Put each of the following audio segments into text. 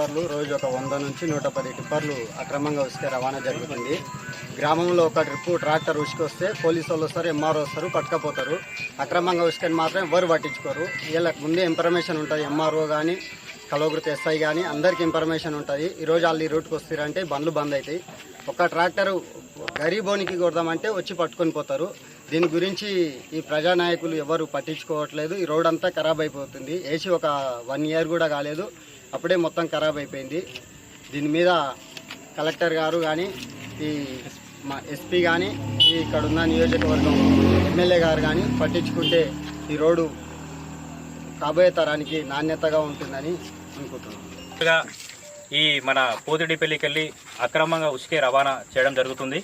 టిప్పర్లు రోజు ఒక వంద నుంచి నూట పది టిప్పర్లు అక్రమంగా ఉసుక రవాణా జరుగుతుంది. గ్రామంలో ఒక ట్రిప్పు ట్రాక్టర్ ఉసుకొస్తే పోలీసు వాళ్ళు వస్తారు ఎంఆర్ఓ వస్తారు పట్టుకపోతారు. అక్రమంగా ఉసుకని మాత్రం ఎవరు పట్టించుకోరు. వీళ్ళకి ముందే ఇన్ఫర్మేషన్ ఉంటుంది ఎంఆర్ఓ కానీ కలవకృతి ఎస్ఐ కానీ అందరికీ ఇన్ఫర్మేషన్ ఉంటుంది. ఈరోజు వాళ్ళు ఈ రూట్కి వస్తారంటే బండ్లు బంద్ అవుతాయి ఒక ట్రాక్టర్ గరీబోనికి కొడదామంటే వచ్చి పట్టుకొని పోతారు. దీని గురించి ఈ ప్రజానాయకులు ఎవరు పట్టించుకోవట్లేదు. ఈ రోడ్ అంతా ఖరాబ్ అయిపోతుంది. ఏసీ ఒక వన్ ఇయర్ కూడా కాలేదు. అప్పుడే మొత్తం ఖరాబ్ అయిపోయింది. దీని మీద కలెక్టర్ గారు కానీ ఈ మా ఎస్పీ కానీ ఈ ఇక్కడ ఉన్న నియోజకవర్గం ఎమ్మెల్యే గారు కానీ పట్టించుకుంటే ఈ రోడ్డు కాబోయే తరానికి నాణ్యతగా ఉంటుందని అనుకుంటున్నాం. ఈ మన పోతిడిపల్లికి వెళ్ళి అక్రమంగా ఉసుకే రవాణా చేయడం జరుగుతుంది.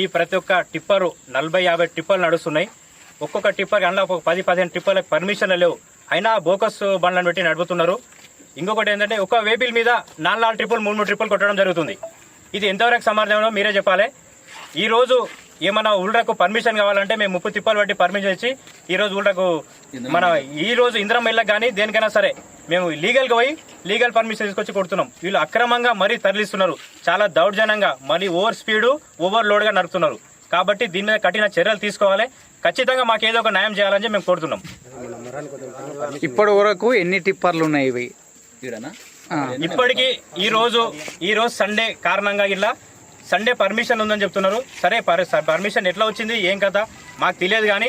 ఈ ప్రతి ఒక్క టిప్పరు నలభై యాభై టిప్పర్లు నడుస్తున్నాయి. ఒక్కొక్క టిప్పర్ అందులో ఒక పది పదిహేను టిప్పర్లకు పర్మిషన్లు లేవు. అయినా బోకస్ బండ్లను పెట్టి నడుపుతున్నారు. ఇంకొకటి ఏంటంటే ఒక వేబిల్ మీద నాలుగు నాలుగు ట్రిప్పులు మూడు మూడు ట్రిప్పులు కొట్టడం జరుగుతుంది. ఇది ఎంతవరకు సమాధానం మీరే చెప్పాలి. ఈ రోజు ఏమన్నా ఉల్రకు పర్మిషన్ కావాలంటే మేము ముప్పు తిప్పలు బట్టి పర్మిషన్ ఇచ్చి ఈ రోజు ఉల్రకు మన ఈ రోజు ఇంద్రం ఇళ్ళకి కానీ దేనికైనా సరే మేము లీగల్గా పోయి లీగల్ పర్మిషన్ తీసుకొచ్చి కొడుతున్నాం. వీళ్ళు అక్రమంగా మరీ తరలిస్తున్నారు. చాలా దౌర్జన్యంగా మరీ ఓవర్ స్పీడ్ ఓవర్ లోడ్గా నడుపుతున్నారు. కాబట్టి దీని మీద కఠిన చర్యలు తీసుకోవాలి. ఖచ్చితంగా మాకు ఏదో ఒక న్యాయం చేయాలని మేము కోరుతున్నాం. ఇప్పటి వరకు ఎన్ని టిప్పర్లు ఉన్నాయి ఇవి? ఇప్పటికీ ఈ రోజు ఈ రోజు సండే కారణంగా ఇలా సండే పర్మిషన్ ఉందని చెప్తున్నారు. సరే పర్- పర్మిషన్ ఎట్లా వచ్చింది ఏం కదా మాకు తెలియదు కానీ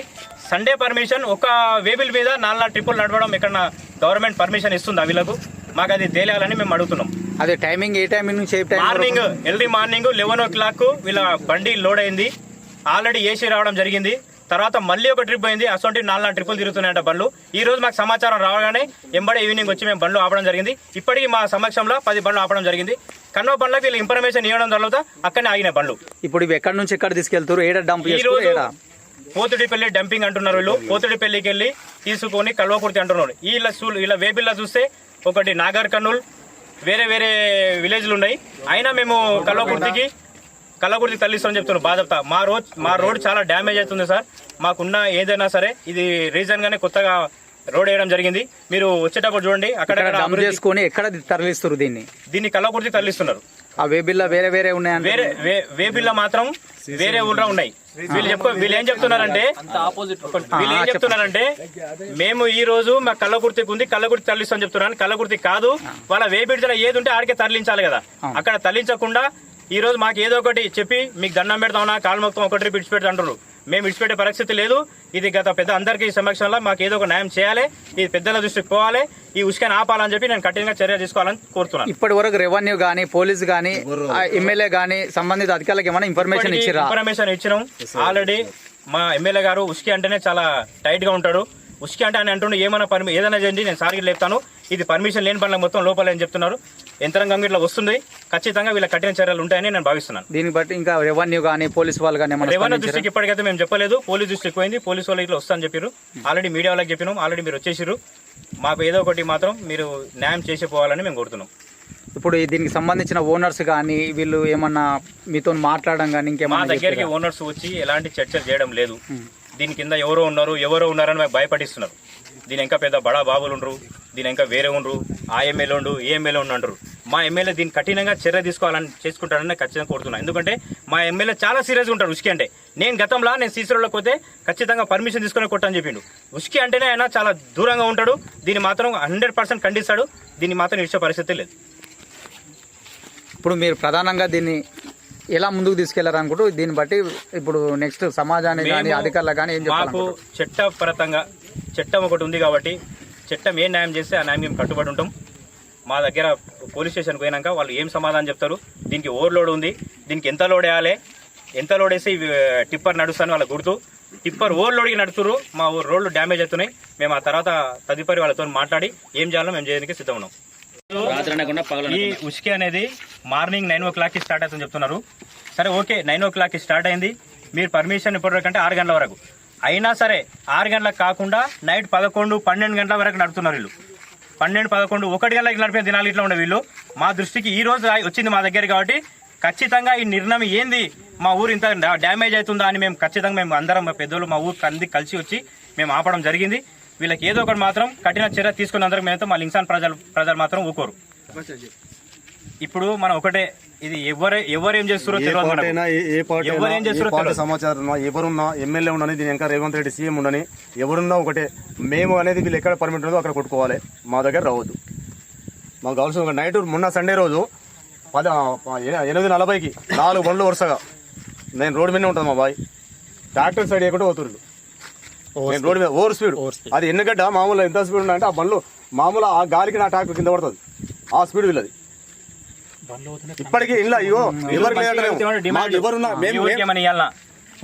సండే పర్మిషన్ ఒక వేబిల్ మీద నాలుగు ట్రిప్పులు నడవడం ఎక్కడ గవర్నమెంట్ పర్మిషన్ ఇస్తుందా వీళ్ళకు? మాకు అది తెలియాలని మేము అడుగుతున్నాం. అదే టైమింగ్ ఏ టైమింగ్ నుంచి morning early morning eleven o'clock వీళ్ళ బండి లోడ్ అయింది. ఆల్రెడీ ఏసీ రావడం జరిగింది. తర్వాత మళ్ళీ ఒక ట్రిప్ అయింది అసొంటి నాలుగు నాలుగు ట్రిప్పులు తిరుగుతున్నాయంట బండ్లు. ఈ రోజు మాకు సమాచారం రావగానే ఎంబడే ఈవినింగ్ వచ్చి మేము బండ్లు ఆపడం జరిగింది. ఇప్పటికీ మా సమక్షంలో పది బండ్లు ఆపడం జరిగింది. కన్నో బండ్లకు వీళ్ళు ఇన్ఫర్మేషన్ ఇవ్వడం తర్వాత అక్కడనే ఆగిన బండ్లు. ఇప్పుడు ఇవి ఎక్కడి నుంచి ఎక్కడ తీసుకెళ్తారు ఏడ డంప్ ఈ రోజు పోతుడిపల్లి డంపింగ్ అంటున్నారు వీళ్ళు. పోతుడిపల్లికి వెళ్ళి తీసుకొని కల్వకుర్తి అంటున్నారు. వీళ్ళ వీళ్ళ వేబిల్లా చూస్తే ఒకటి నాగర్ కర్నూల్ వేరే వేరే విలేజ్లు ఉన్నాయి. అయినా మేము కల్వకుర్తికి కల్లకుర్తి తల్లిస్తామని చెప్తున్నారు. బాధపడతా. మా రోడ్ మా రోడ్ చాలా డ్యామేజ్ అవుతుంది సార్. మాకున్న ఏదైనా సరే ఇది రీజన్ గానే కొత్తగా రోడ్ వేయడం జరిగింది. మీరు వచ్చేటప్పుడు చూడండి. అక్కడ చేసుకొని ఎక్కడ తరలిస్తారు దీన్ని? దీన్ని కల్లకుర్తి తల్లిస్తున్నారు ఆ వేబిల్లా వేరే వేరే ఉన్నాయంటే వేరే వేబిల్ల మాత్రం వేరే ఊళ్ళో ఉన్నాయి. వీళ్ళు చెప్ప వీళ్ళు ఏం చెప్తున్నారంటే వీళ్ళు ఏం చెప్తున్నారంటే మేము ఈ రోజు మా కల్లకుర్తికి ఉంది కల్లకుర్తి తరలిస్తామని చెప్తున్నాను కల్లకుర్తి కాదు. వాళ్ళ వేబిడిలో ఏది ఉంటే ఆడికే తరలించాలి కదా. అక్కడ తరలించకుండా ఈ రోజు మాకు ఏదో ఒకటి చెప్పి మీకు దండం పెడతామన్నా కాలు మొత్తం ఒకటి ట్రిప్ ఇడిచిపెడతా అంటారు మేము ఇడిచిపెట్టే పరిస్థితి లేదు. ఇది గత పెద్ద అందరికీ సమక్షంలో మాకు ఏదో ఒక న్యాయం చేయాలి. ఇది పెద్దల దృష్టికి పోవాలి. ఈ ఉసుకని ఆపాలని చెప్పి నేను కఠినంగా చర్య తీసుకోవాలని కోరుతున్నాను. ఇప్పటి వరకు రెవెన్యూ గానీ పోలీస్ గానీ ఎమ్మెల్యే గానీ సంబంధిత అధికారులకు ఏమైనా ఇన్ఫర్మేషన్ ఇచ్చిరా ఇన్ఫర్మేషన్ ఇచ్చినాం. ఆల్రెడీ మా ఎమ్మెల్యే గారు ఉస్కి అంటేనే చాలా టైట్గా ఉంటాడు. ఉస్కి అంటే అని అంటుండే ఏమైనా పర్మి ఏదైనా చేయండి నేను సార్కి లేపుతాను. ఇది పర్మిషన్ లేని పనులకు మొత్తం లోపల అని చెప్తున్నారు. యంత్రాంగం ఇట్లా వస్తుంది ఖచ్చితంగా వీళ్ళ కఠిన చర్యలు ఉంటాయని నేను భావిస్తున్నాను. దీన్ని బట్టి ఇంకా రెవెన్యూ గానీ పోలీస్ వాళ్ళు ఏమైనా రెవెన్యూ? దృష్టికి ఇప్పటికైతే మేము చెప్పలేదు. పోలీస్ దృష్టికి పోయింది. పోలీసు వాళ్ళు ఇట్లా వస్తాను చెప్పారు ఆల్రెడీ మీడియా వాళ్ళకి చెప్పినాం. ఆల్రెడీ మీరు వచ్చేసారు మాకు ఏదో ఒకటి మాత్రం మీరు న్యాయం చేసి పోవాలని మేము కోరుతున్నాం. ఇప్పుడు దీనికి సంబంధించిన ఓనర్స్ గానీ వీళ్ళు ఏమన్నా మీతో మాట్లాడడం మా ఇంకేమన్నా దగ్గరికి ఓనర్స్ వచ్చి ఎలాంటి చర్చలు చేయడం లేదు. దీని కింద ఎవరో ఉన్నారు ఎవరో ఉన్నారని మాకు భయపడిస్తున్నారు. దీని ఇంకా పెద్ద బడా బాబులు ఉండరు దీని ఇంకా వేరే ఉండరు ఆ ఎమ్మెల్యే ఉండు ఏ ఎమ్మెల్యే ఉండు అంటారు. మా ఎమ్మెల్యే దీన్ని కఠినంగా చర్య తీసుకోవాలని చేసుకుంటారని ఖచ్చితంగా కోరుతున్నాను ఎందుకంటే మా ఎమ్మెల్యే చాలా సీరియస్గా ఉంటాడు ఉస్కి అంటే. నేను గతంలో నేను సీసీలోకి పోతే ఖచ్చితంగా పర్మిషన్ తీసుకొని కొట్టని చెప్పిండు. ఉస్కి అంటేనే ఆయన చాలా దూరంగా ఉంటాడు. దీన్ని మాత్రం హండ్రెడ్ పర్సెంట్ ఖండిస్తాడు. దీన్ని మాత్రం ఇచ్చే పరిస్థితి లేదు. ఇప్పుడు మీరు ప్రధానంగా దీన్ని ఎలా ముందుకు తీసుకెళ్ళారనుకుంటూ దీన్ని బట్టి ఇప్పుడు నెక్స్ట్ సమాజానికి కానీ అధికారులకు కానీ ఏం మాకు చట్టపరతంగా చట్టం ఒకటి ఉంది కాబట్టి చట్టం ఏ న్యాయం చేస్తే ఆ న్యాయం మేము కట్టుబడి ఉంటాం. మా దగ్గర పోలీస్ స్టేషన్కి పోయినాక వాళ్ళు ఏం సమాధానం చెప్తారు? దీనికి ఓవర్లోడ్ ఉంది. దీనికి ఎంత లోడ్ వేయాలి? ఎంత లోడ్ వేసి టిప్పర్ నడుస్తాను వాళ్ళకి గుర్తు. టిప్పర్ ఓవర్లోడ్కి నడుతురు మా ఊరు రోడ్లు డ్యామేజ్ అవుతున్నాయి. మేము ఆ తర్వాత తదుపరి వాళ్ళతో మాట్లాడి ఏం చేయాలో మేము చేయడానికి సిద్ధం ఉన్నాం. ఈ ఉస్కే అనేది మార్నింగ్ నైన్ ఓ క్లాక్కి స్టార్ట్ అవుతుందని చెప్తున్నారు. సరే ఓకే నైన్ ఓ క్లాక్కి స్టార్ట్ అయింది. మీరు పర్మిషన్ ఇప్పటి కంటే ఆరు గంటల వరకు. అయినా సరే ఆరు గంటలకు కాకుండా నైట్ పదకొండు పన్నెండు గంటల వరకు నడుపుతున్నారు వీళ్ళు. పన్నెండు పదకొండు ఒకటి గంటలకు నడిపే దినాలు ఇట్లా ఉండే వీళ్ళు. మా దృష్టికి ఈ రోజు వచ్చింది మా దగ్గర కాబట్టి ఖచ్చితంగా ఈ నిర్ణయం ఏంది? మా ఊరు ఇంత డ్యామేజ్ అవుతుందా అని మేము ఖచ్చితంగా మేము అందరం మా పెద్దోళ్ళు మా ఊరు కంది కలిసి వచ్చి మేము ఆపడం జరిగింది. వీళ్ళకి ఏదో ఒకటి మాత్రం కఠిన చర్య తీసుకున్నందుకు మేమైతే మా లింగ్సాన్ ప్రజలు ప్రజలు మాత్రం ఊకోరు ఇప్పుడు మనం ఒకటే ఇది ఎవరు ఎవరు ఏం చేస్తారో ఎవరు ఏం చేస్తారో. సమాచారం ఉన్నా ఎవరున్నా ఎమ్మెల్యే ఉండని దీని ఇంకా రేవంత్ రెడ్డి సీఎం ఉండని ఎవరున్నా ఒకటే మేము అనేది వీళ్ళు ఎక్కడ పర్మిట్ ఉందో అక్కడ కొట్టుకోవాలి. మా దగ్గర రావద్దు. మాకు కావాల్సిన ఒక నైట్ మొన్న సండే రోజు పద ఎనిమిది నలభైకి నాలుగు బండ్లు వరుసగా. నేను రోడ్డు మీద ఉంటాను మా బాయ్. ట్రాక్టర్ సైడ్ ఎక్కడో పోతుర్రు. నేను రోడ్డు మీద ఓవర్ స్పీడ్ అది ఎన్నిగడ్డ మామూలు ఎంత స్పీడ్ అంటే ఆ బండ్లు మామూలు ఆ గాలికి నా ట్రాక్టర్ కింద పడుతుంది. ఆ స్పీడ్ వీళ్ళది. ఇప్పటికీ ఇలా ఇగో ఎవరున్నా మేము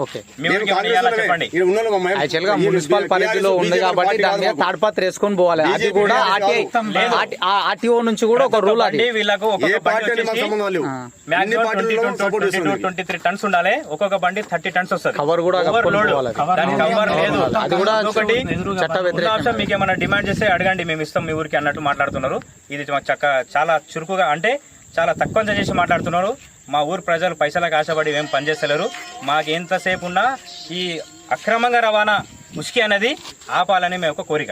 ఓకే. ఈ మున్సిపల్ పరిధిలో ఉంది కాబట్టి దాని మీద. తాడ్పాత్ర వేసుకొని పోవాలి. అది కూడా. ఆర్టీఓ నుంచి కూడా ఒక రూల్ అది. ట్వంటీ త్రీ టన్స్ ఉండాలి. ఒక్కొక్క బండి థర్టీ టన్స్ వస్తుంది. కవర్ కూడా కవర్ లేదు. అది కూడా ఒకటి మీకు ఏమైనా డిమాండ్ చేస్తే అడగండి. మేము ఇస్తాం మీ ఊరికి అన్నట్టు మాట్లాడుతున్నారు. ఇది మాకు చక్క చాలా చురుకుగా అంటే చాలా తక్కువ చేసి మాట్లాడుతున్నారు. మా ఊరు ప్రజలు పైసలకు ఆశపడి ఏం పనిచేస్తలేరు. మాకు ఎంతసేపు ఉన్నా ఈ అక్రమంగా రవాణా ముష్కి అనేది ఆపాలని మేము ఒక కోరిక.